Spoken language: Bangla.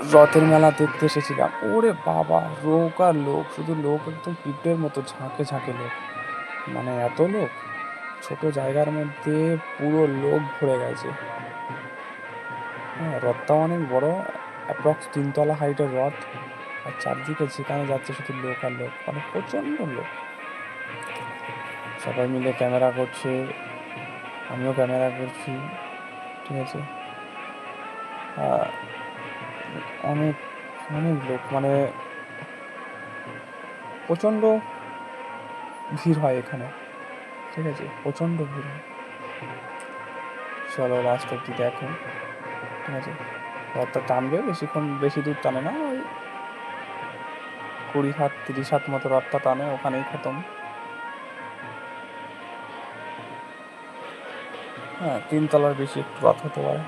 রথের মেলা দেখতে এসেছিলাম। ওরে বাবা লোক আর লোক, শুধু লোক একদম পিঁপড়ের মতো, ঝাঁকে ঝাঁকে লোক। মানে এত লোক, ছোট জায়গার মধ্যে পুরো লোক ভরে গেছে। হ্যাঁ রথটাও অনেক বড় অ্যাপ্রক্স তিনতলা হাইটের রথ। আর চারদিকে যেখানে যাচ্ছে শুধু লোক আর লোক মানে প্রচণ্ড লোক। সবাই মিলে ক্যামেরা করছে, আমিও ক্যামেরা করছি, ঠিক আছে? অনেক অনেক লোক মানে প্রচণ্ড ভিড় হয় এখানে। ঠিক আছে? প্রচণ্ড ভিড় হয়। চলো লাস্ট অব্দি দেখো। ঠিক আছে? রথটা টানবে, বেশিক্ষণ বেশি দূর টানে না, ওই কুড়ি হাত তিরিশ হাত মতো রথটা টানে, ওখানেই খতম। হ্যাঁ তিনতলার বেশি একটু রথ হতে পারে।